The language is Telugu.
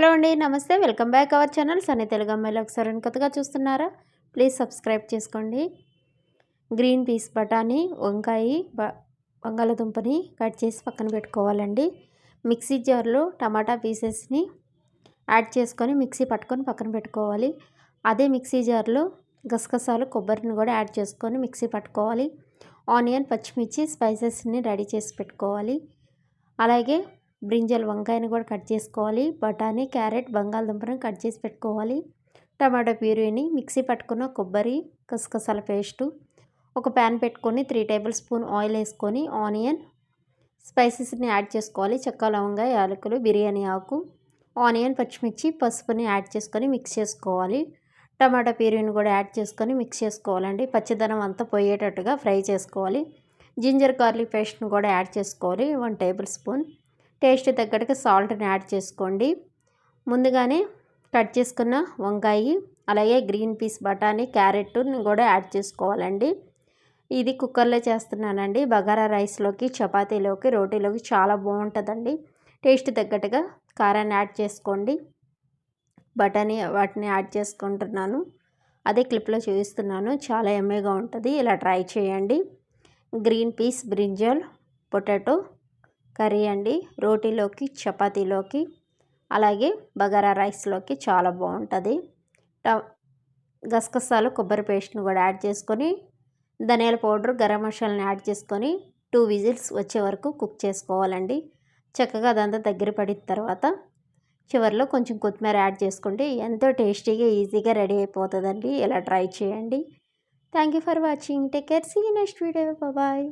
హలో అండి నమస్తే. Welcome back our channel. Sunny Telugu అమ్మాయిలు ఒకసారి కొత్తగా చూస్తున్నారా? ప్లీజ్ సబ్స్క్రైబ్ చేసుకోండి. గ్రీన్ పీస్ బఠానీ వంకాయ బంగాళదుంపని కట్ చేసి పక్కన పెట్టుకోవాలండి. మిక్సీ జార్లో టమాటా పీసెస్ని యాడ్ చేసుకొని మిక్సీ పట్టుకొని పక్కన పెట్టుకోవాలి. అదే మిక్సీ జార్లో గసగసాలు కొబ్బరిని కూడా యాడ్ చేసుకొని మిక్సీ పట్టుకోవాలి. ఆనియన్ పచ్చిమిర్చి స్పైసెస్ని రెడీ చేసి పెట్టుకోవాలి. అలాగే బ్రింజల్ వంకాయని కూడా కట్ చేసుకోవాలి. బఠానీ క్యారెట్ బంగాళదుంపను కట్ చేసి పెట్టుకోవాలి. టమాటో ప్యూరీని మిక్సీ పట్టుకున్న కొబ్బరి కసకసాల పేస్టు ఒక ప్యాన్ పెట్టుకొని త్రీ టేబుల్ స్పూన్ ఆయిల్ వేసుకొని ఆనియన్ స్పైసెస్ని యాడ్ చేసుకోవాలి. చెక్క లవంగా యాలకులు బిర్యానీ ఆకు ఆనియన్ పచ్చిమిర్చి పసుపుని యాడ్ చేసుకొని మిక్స్ చేసుకోవాలి. టమాటా ప్యూరీని కూడా యాడ్ చేసుకొని మిక్స్ చేసుకోవాలండి. పచ్చిదనం అంతా పోయేటట్టుగా ఫ్రై చేసుకోవాలి. జింజర్ గార్లిక్ పేస్ట్ని కూడా యాడ్ చేసుకోవాలి. One table spoon. టేస్ట్ తగ్గట్టుగా సాల్ట్ని యాడ్ చేసుకోండి. ముందుగానే కట్ చేసుకున్న వంకాయ అలాగే గ్రీన్ పీస్ బఠానీ క్యారెట్ని కూడా యాడ్ చేసుకోవాలండి. ఇది కుక్కర్లో చేస్తున్నానండి. బగారా రైస్లోకి చపాతీలోకి రోటీలోకి చాలా బాగుంటుందండి. టేస్ట్ తగ్గట్టుగా కారాన్ని యాడ్ చేసుకోండి. బఠానీ వాటిని యాడ్ చేసుకుంటున్నాను. అదే క్లిప్లో చూపిస్తున్నాను. చాలా ఎమ్మేగా ఉంటుంది. ఇలా ట్రై చేయండి. Green peas brinjal potato curry అండి. రోటీలోకి చపాతీలోకి అలాగే బగారా రైస్లోకి చాలా బాగుంటుంది. గసగసాలు కొబ్బరి పేస్ట్ని కూడా యాడ్ చేసుకొని ధనియాల పౌడర్ గరం మసాలాని యాడ్ చేసుకొని టూ విజిల్స్ వచ్చే వరకు కుక్ చేసుకోవాలండి. చక్కగా అదంతా దగ్గర పడిన తర్వాత చివరిలో కొంచెం కొత్తిమీర యాడ్ చేసుకుంటే ఎంతో టేస్టీగా ఈజీగా రెడీ అయిపోతుందండి. ఇలా ట్రై చేయండి. Thank you for watching. Take care. See next video. Bye.